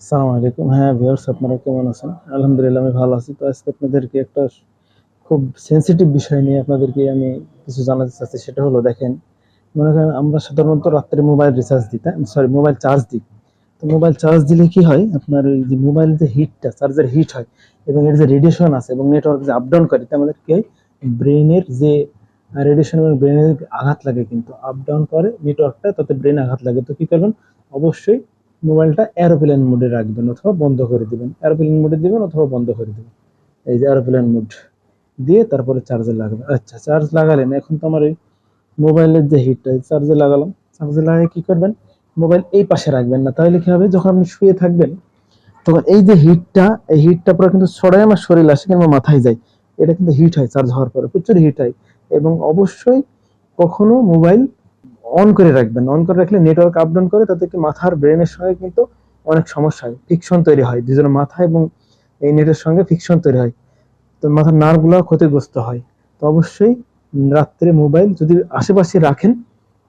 আসসালামু আলাইকুম। হ্যাঁ ভিউয়ার্স আপনারা কেমন আছেন? আলহামদুলিল্লাহ, আমি ভালো আছি। তো আজকে আপনাদেরকে একটা খুব সেনসিটিভ বিষয় নিয়ে আপনাদেরকে আমি কিছু জানাতে চাচ্ছি। সেটা হলো, দেখেন, মনে করেন আমরা সাধারণত রাত্রে মোবাইল রিচার্জ দিই, তাই সরি মোবাইল চার্জ দিই। তো মোবাইল চার্জ দিলে কি হয়? আপনার ওই যে মোবাইল যে হিটটা চার্জের হিট হয়, এবং এর যে রেডিয়েশন আছে, এবং নেটওয়ার্ক যে আপ ডাউন করে তাতে আমাদের কি হয়? ব্রেনের যে রেডিয়েশন এবং ব্রেনের আঘাত লাগে কিন্তু। আপ ডাউন করে নেটওয়ার্কটা তাতে ব্রেনে আঘাত লাগে। তো কি করবেন? অবশ্যই মোবাইলটা এরোপ্লেন মোডে রাখবেন অথবা বন্ধ করে দিবেন। এরোপ্লেন মোডে দিবেন অথবা বন্ধ করে দিবেন। এই যে এরোপ্লেন মোড দিয়ে তারপরে চার্জে লাগাবেন। আচ্ছা চার্জ লাগালেন, এখন তো আমার এই মোবাইলের যে হিটটা চার্জে লাগালাম। চার্জে লাগিয়ে কি করবেন? মোবাইল এই পাশে রাখবেন না। তাহলে কি হবে? যখন আপনি শুয়ে থাকবেন, তখন এই যে হিটটা এই হিটটা পুরো কিন্তু ছড়াই আমার শরীর আসে কিংবা মাথায় যায়। এটা কিন্তু হিট হয় চার্জ হওয়ার পরে প্রচুর হিট হয়। এবং অবশ্যই কখনো মোবাইল অন করে রাখবেন অন করে রাখলে নেটওয়ার্ক আপ ডাউন করে কি মাথার ব্রেনের সঙ্গে কিন্তু অনেক সমস্যা হয় ফিকশন তৈরি হয়, দুজনের মাথা এবং এই নেটের সঙ্গে ফিকশন তৈরি হয়। তো মাথার নার্ভগুলো ক্ষতিগ্রস্ত হয়। তো অবশ্যই রাত্রে মোবাইল যদি আশেপাশে রাখেন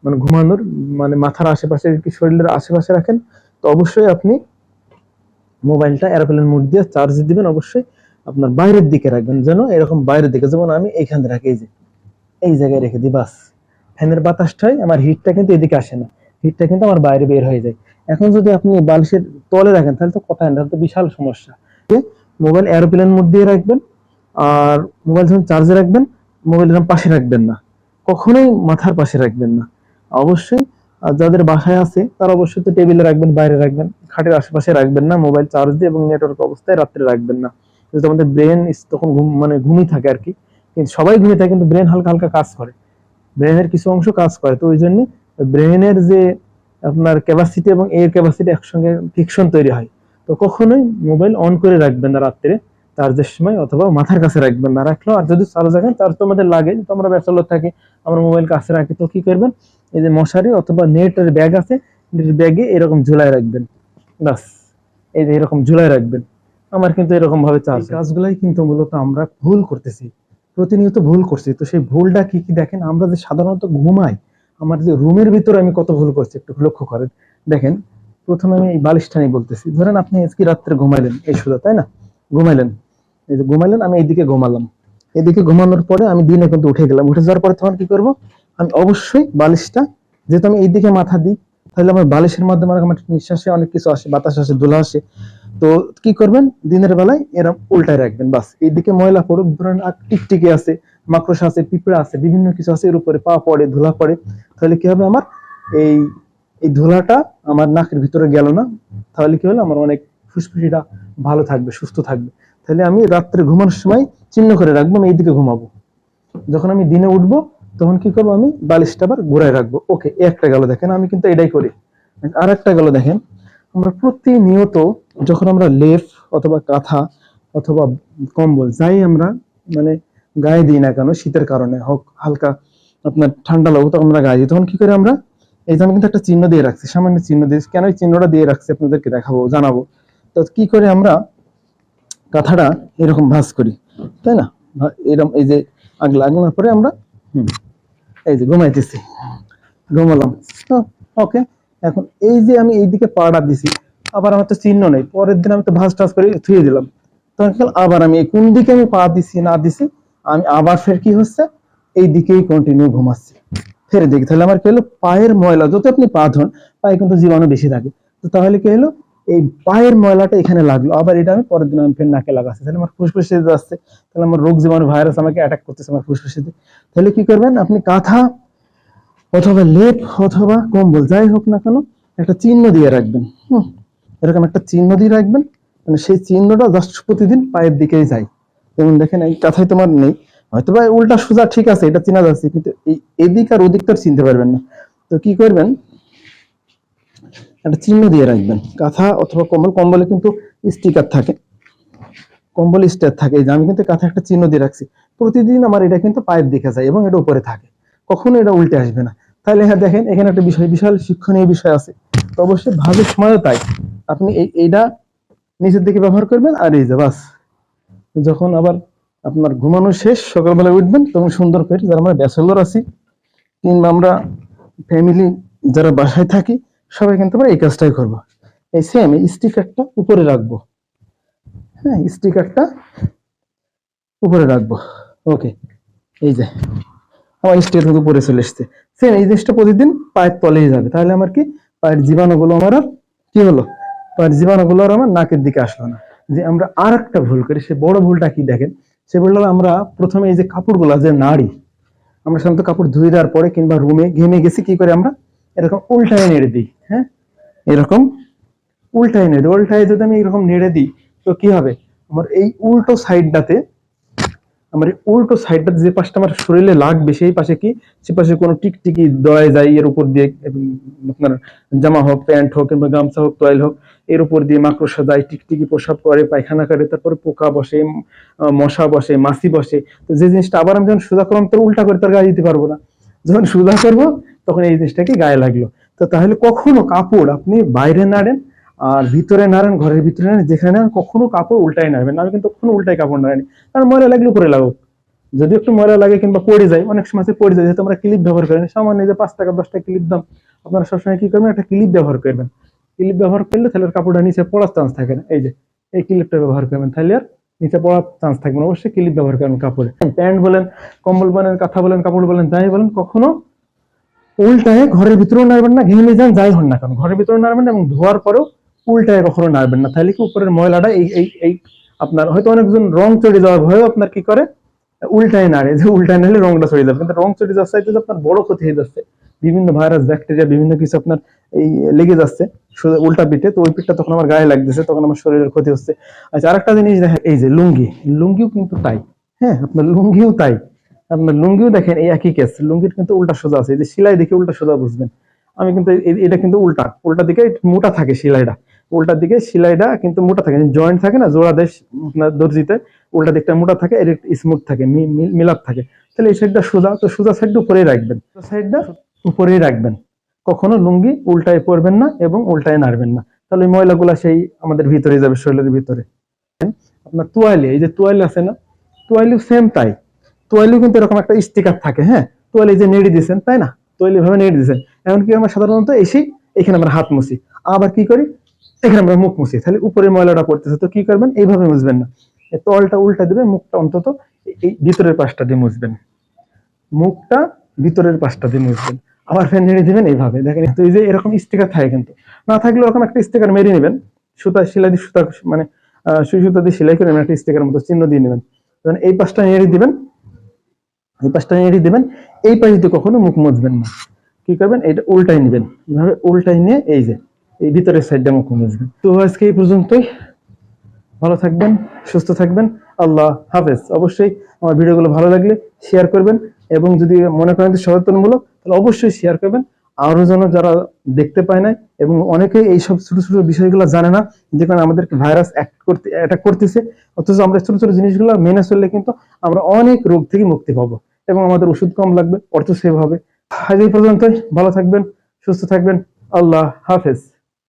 মানে ঘুমানোর মানে মাথার আশেপাশে কি শরীরের আশেপাশে রাখেন, তো অবশ্যই আপনি মোবাইলটা এরোপ্লেন মোড দিয়ে চার্জ দিবেন, অবশ্যই আপনার বাইরের দিকে রাখবেন, যেন এরকম বাইরের দিকে, যেমন আমি এইখানে রাখি, এই যে, এই জায়গায় রেখে দিই, বাস। ফ্যানের বাতাসটাই আমার হিটটা কিন্তু এদিকে আসে না। হিটটা কিন্তু আমার বাইরে বের হয়ে যায়। এখন যদি আপনি বালিশের তলে রাখেন, তাহলে তো কথা তাহলে তো বিশাল সমস্যা। মোবাইল এরোপ্লেন মোড দিয়ে রাখবেন, আর মোবাইল যখন চার্জে রাখবেন, মোবাইল যখন পাশে রাখবেন না, কখনোই মাথার পাশে রাখবেন না। অবশ্যই যাদের বাসায় আছে, তারা অবশ্যই তো টেবিলে রাখবেন, বাইরে রাখবেন, খাটের আশেপাশে রাখবেন না, মোবাইল চার্জ দিয়ে এবং নেটওয়ার্ক অবস্থায় রাত্রে রাখবেন না। যেহেতু আমাদের ব্রেন তখন মানে ঘুমিয়ে থাকে আর কি সবাই ঘুমিয়ে থাকে, কিন্তু ব্রেন হালকা হালকা কাজ করে। ব্রেনের কিছু অংশ কাজ করে, তো ওই জন্য ব্রেনের যে আপনার ক্যাপাসিটি এবং এর ক্যাপাসিটি একসঙ্গে ফিকশন তৈরি হয়। তো কখনোই মোবাইল অন করে রাখবেন না রাত্রে, চার্জের সময়, অথবা মাথার কাছে রাখবেন না। রাখলেও আর যদি চার্জ রাখেন চার্জ তো আমাদের লাগে তো আমরা ব্যাচেলর থাকি, আমরা মোবাইল কাছে রাখি, তো কি করবেন? এই যে মশারি অথবা নেটের ব্যাগ আছে নেটের ব্যাগে এরকম ঝুলাই রাখবেন। বাস এই যে এরকম ঝুলাই রাখবেন। আমার কিন্তু এরকম ভাবে চার্জ কাজগুলাই কিন্তু মূলত আমরা ভুল করতেছি। প্রতিনিয়ত ভুল করছি। তো সেই ভুলটা কি কি দেখেন? আমরা যে সাধারণত ঘুমাই, আমার যে রুমের ভিতরে আমি কত ভুল করছি একটু লক্ষ্য করেন। দেখেন, প্রথমে আমি এই বালিশটা নিয়ে বলতেছি। ধরেন আপনি আজকে রাত্রে ঘুমাইলেন, এই সুদা, তাই না? ঘুমাইলেন। এই যে ঘুমাইলেন, আমি এইদিকে ঘুমালাম। এদিকে ঘুমানোর পরে আমি দিনে কিন্তু উঠে গেলাম। উঠে যাওয়ার পরে তখন কি করব? আমি অবশ্যই বালিশটা, যেহেতু আমি এইদিকে মাথা দিই, তাহলে আমার বালিশের মাধ্যমে আমার নিঃশ্বাসে অনেক কিছু আসে, বাতাস আসে, ধুলা আসে। তো কি করবেন? দিনের বেলায় এরকম উল্টায় রাখবেন, বাস। এইদিকে ময়লা পড়ুক, ধরেন টিকটিকি আছে, মাকড়সা আছে, পিঁপড়া আছে, বিভিন্ন কিছু আছে, এর উপরে পা পড়ে, ধুলা পড়ে, তাহলে কি হবে আমার? এই এই ধুলাটা আমার নাকের ভিতরে গেল না, তাহলে কি হলো? আমার অনেক ফুসফুসিটা ভালো থাকবে, সুস্থ থাকবে। তাহলে আমি রাত্রে ঘুমানোর সময় চিহ্ন করে রাখব, আমি এইদিকে ঘুমাবো। যখন আমি দিনে উঠবো, তখন কি করব আমি? বালিশটা আবার ঘুরায় রাখব। ওকে একটা গেল দেখেন, আমি কিন্তু এটাই করি। আর একটা গেল দেখেন, আমরা প্রতিনিয়ত যখন আমরা লেপ অথবা কাঁথা অথবা কম্বল যাই আমরা মানে গায়ে দিই না কেন শীতের কারণে হোক হালকা আপনার ঠান্ডা লাগুক তখন আমরা গায়ে দিই। তখন কি করে আমরা এই যে আমি কিন্তু একটা চিহ্ন দিয়ে রাখছি সামান্য চিহ্ন দিয়ে কেন এই চিহ্নটা দিয়ে রাখছি আপনাদেরকে দেখাবো জানাব। তো কি করে আমরা কাঁথাটা এরকম ভাঁজ করি তাই না? এরকম এই যে আগ লাগানোর পরে আমরা হুম, এই যে ঘুমাইতেছি ঘুমালাম। ওকে এখন এই যে আমি এইদিকে পাড়া দিছি আবার আমার তো চিহ্ন নেই। পরের দিন আমি তো ভাঁজ টাজ করে থুয়ে দিলাম। তখন? আবার আমি কোন দিকে আমি পা দিছি না দিছি, আমি আবার ফের কি হচ্ছে? এই দিকেই কন্টিনিউ ঘুমাচ্ছি। ফের দেখি, তাহলে আমার কি হলো? পায়ের ময়লা যত আপনি পা ধন, পায়ে কিন্তু জীবাণু বেশি থাকে। তো তাহলে কি হলো? এই পায়ের ময়লাটা এখানে লাগল। আবার এটা আমি পরের দিন আমি ফের নাকে লাগাচ্ছি। তাহলে আমার ফুসফুসে আসছে তাহলে আমার রোগ জীবাণু ভাইরাস আমাকে অ্যাটাক করতেছে আমার ফুসফুসে তাহলে কি করবেন? আপনি কাঁথা অথবা লেপ অথবা কম্বল, যাই হোক না কেন, একটা চিহ্ন দিয়ে রাখবেন। হুম। এরকম একটা চিহ্ন দিয়ে রাখবেন মানে সেই চিহ্নটা জাস্ট প্রতিদিন পায়ের দিকেই যায়। যেমন দেখেন, এই কথাই তোমার নেই। হয়তো বা উল্টা সোজা ঠিক আছে, এটা চেনা যাচ্ছে, কিন্তু এই এদিক আর ওদিক তো চিনতে পারবেন না। তো কি করবেন? একটা চিহ্ন দিয়ে রাখবেন। কাঁথা অথবা কম্বল, কম্বলে কিন্তু স্টিকার থাকে। কম্বল স্টার থাকে। যে আমি কিন্তু কাঁথা একটা চিহ্ন দিয়ে রাখছি। প্রতিদিন আমার এটা কিন্তু পায়ের দিকে যায় এবং এটা উপরে থাকে। কখনো এটা উল্টে আসবে না। তাহলে হ্যাঁ দেখেন, এখানে একটা বিষয়, বিশাল শিক্ষণীয় বিষয় আছে। তো অবশ্যই ভাবের সময়ও তাই। আপনি এই এইটা নিচের দিকে ব্যবহার করবেন আর এই যে, বাস। যখন আবার আপনার ঘুমানো শেষ, সকালবেলা উঠবেন, তখন সুন্দর করে যারা আমরা ব্যাচেলর আছি, কিংবা আমরা ফ্যামিলি যারা বাসায় থাকি, সবাই কিন্তু আমরা এই কাজটাই করব। এই সেম এই স্টিকারটা উপরে রাখব। হ্যাঁ স্টিকারটা উপরে রাখব। ওকে এই যে, আমার স্টিকার কিন্তু উপরে চলে এসছে। সেম এই জিনিসটা প্রতিদিন পায়ের তলেই যাবে। তাহলে আমার কি, পায়ের জীবাণুগুলো আমার আর কি হলো? জীবাণুগুলো আর আমার নাকের দিকে আসলো না। যে আমরা আর একটা ভুল করি, সে বড় ভুলটা কি দেখেন? সে বলল, আমরা প্রথমে এই যে কাপড়গুলো, যে নাড়ি, আমরা সাধারণত কাপড় ধুয়ে দেওয়ার পরে কিংবা রুমে ঘেমে গেছি, কি করে আমরা? এরকম উল্টায় নেড়ে দিই হ্যাঁ? এরকম উল্টায় নেড়ে উল্টায় যদি আমি এরকম নেড়ে দিই, তো কি হবে? আমার এই উল্টো সাইডটাতে আমার উল্টো সাইডটা যে পাশটা আমার শরীরে লাগবে, সেই পাশে কি? সে পাশে কোনো টিকটিকি দড়ায় যায় এর উপর দিয়ে আপনার জামা হোক, প্যান্ট হোক, কিংবা গামছা হোক তোয়াইল হোক, এর উপর দিয়ে মাকড়সা যায়, টিকটিকি প্রসাব করে, পায়খানা করে, তারপরে পোকা বসে মশা বসে, মাছি বসে। তো যে জিনিসটা আবার আমি যখন সোজা করলাম তো উল্টা করে তার গায়ে দিতে পারব না। যখন সোজা করব, তখন এই জিনিসটাকে গায়ে লাগল। তো তাহলে কখনো কাপড় আপনি বাইরে নাড়েন আর ভিতরে নাড়েন ঘরের ভিতরে নাড়েন যেখানে কখনো কাপড় উল্টাই নাড়বেন আমি কিন্তু কখনো উল্টাই কাপড় নাড়েনি কারণ ময়লা লাগলে উপরে লাগুক। যদি একটু ময়লা লাগে কিংবা পড়ে যায়, অনেক সময় পড়ে যায়, যেহেতু আমরা ক্লিপ ব্যবহার করি সামান্য যে পাঁচ টাকা, দশ টাকা ক্লিপ দাম, আপনারা সবসময় কি করবেন, একটা ক্লিপ ব্যবহার করবেন। ক্লিপ ব্যবহার করলে তাহলে কাপড়টা নিচে পড়ার চান্স থাকে না। এই যে, এই ক্লিপটা ব্যবহার করবেন, তাহলে আর নিচে পড়ার চান্স থাকবে না। অবশ্যই ক্লিপ ব্যবহার করবেন কাপড়ে। প্যান্ট বলেন, কম্বল বলেন, কাঁথা বলেন, কাপড় বলেন, যাই বলেন, কখনো উল্টায় ঘরের ভিতরেও নাড়বেন না, ঘেমে যান, যাই হন না কারণ ঘরের ভিতরে নাড়বেন এবং ধোয়ার পরেও উল্টায় কখনো নাড়বেন না। তাহলে কি উপরের ময়লাটা এই এই এই আপনার হয়তো অনেকজন রং চড়ে যাওয়ার ভয়ে আপনার কি করে? উল্টায় নাড়ে। যে উল্টায় নাড়লে রংটা চড়ে যাবে। কিন্তু রং চড়ে যাচ্ছে চাইতে আপনার বড় ক্ষতি হয়ে যাচ্ছে। বিভিন্ন ভাইরাস, ব্যাকটেরিয়া, বিভিন্ন কিছু আপনার এই লেগে যাচ্ছে। উল্টা পিঠে। তো ওই পিঠটা তখন আমার গায়ে লাগতেছে, তখন আমার শরীরের ক্ষতি হচ্ছে। আচ্ছা আরেকটা জিনিস দেখেন, এই যে লুঙ্গি। লুঙ্গিও কিন্তু তাই। হ্যাঁ আপনার লুঙ্গিও তাই। আপনার লুঙ্গিও দেখেন, এই একই কেস লুঙ্গির কিন্তু উল্টা সোজা আছে। এই যে সেলাই দেখে উল্টা সোজা বুঝবেন। আমি কিন্তু এটা কিন্তু উল্টা। উল্টা দিকে মোটা থাকে সেলাইটা। উল্টার দিকে সেলাইটা কিন্তু মোটা থাকে জয়েন্ট থাকে না, জোড়া দেশ আপনার দর্জিতে উল্টা দিকটা মোটা থাকে, এর স্মুথ থাকে মিলাপ থাকে। তাহলে এই সাইডটা সোজা, তো সোজা সাইডটা উপরেই রাখবেন। সাইডটা উপরেই রাখবেন। কখনো লুঙ্গি উল্টায় পরবেন না এবং উল্টায় নাড়বেন না। তাহলে ওই ময়লাগুলা সেই আমাদের ভিতরে যাবে, শরীরের ভিতরে। আপনার তোয়ালি, এই যে তোয়ালি আছে না তোয়ালি সেম তাই। তোয়ালি কিন্তু এরকম একটা স্টিকার থাকে হ্যাঁ? তোয়ালি যে নেড়ে দিয়েছেন, তাই না? তোয়ালি ভাবে নেড়ে দিয়েছেন। এমনকি আমরা সাধারণত এসেই এখানে আমরা হাত মুছি। আবার কি করি? এখানে আমরা মুখ মুছি, তাহলে উপরে ময়লাটা পড়তেছে, তো কি করবেন? এইভাবে মুছবেন না। এই তোয়ালটা উল্টা দিবেন মুখটা অন্তত এই- ভিতরের পাশটা দিয়ে মুছবেন। মুখটা ভিতরের পাশটা দিয়ে মুছবেন। আবার ফ্যান নেড়ে দিবেন এইভাবে। দেখেন, তো এই যে এরকম স্টিকার থাকে কিন্তু। না থাকলে ওরকম একটা স্টিকার মেরে নেবেন। সুতা, সেলাই দিয়ে সুতা মানে সুই সুতা দিয়ে সেলাই করে একটা স্টিকার মতো চিহ্ন দিয়ে নেবেন। এই পাশটা নেড়ে দিবেন। এই পাশটা নেড়ে দিবেন। এই পাশ দিয়ে কখনো মুখ মুছবেন না। কি করবেন? এটা উল্টাই নেবেন। এইভাবে উল্টাই নিয়ে এই যে এই ভিতরের সাইডটা মুখ মুছবেন। তো আজকে এই পর্যন্তই। ভালো থাকবেন, সুস্থ থাকবেন। আল্লাহ হাফেজ। অবশ্যই আমার ভিডিওগুলো ভালো লাগলে শেয়ার করবেন এবং যদি মনে করেন যে সচেতনমূলক, তাহলে অবশ্যই শেয়ার করবেন। আরও যেন যারা দেখতে পায় না এবং অনেকেই এইসব ছোট ছোট বিষয়গুলো জানে না, যে কারণে আমাদেরকে ভাইরাস করতে অ্যাটাক করতেছে, অথচ আমরা ছোট ছোট জিনিসগুলো মেনে চললে কিন্তু আমরা অনেক রোগ থেকে মুক্তি পাবো এবং আমাদের ওষুধ কম লাগবে, অর্থ সেভ হবে। আজ এই পর্যন্তই। ভালো থাকবেন, সুস্থ থাকবেন। আল্লাহ হাফেজ।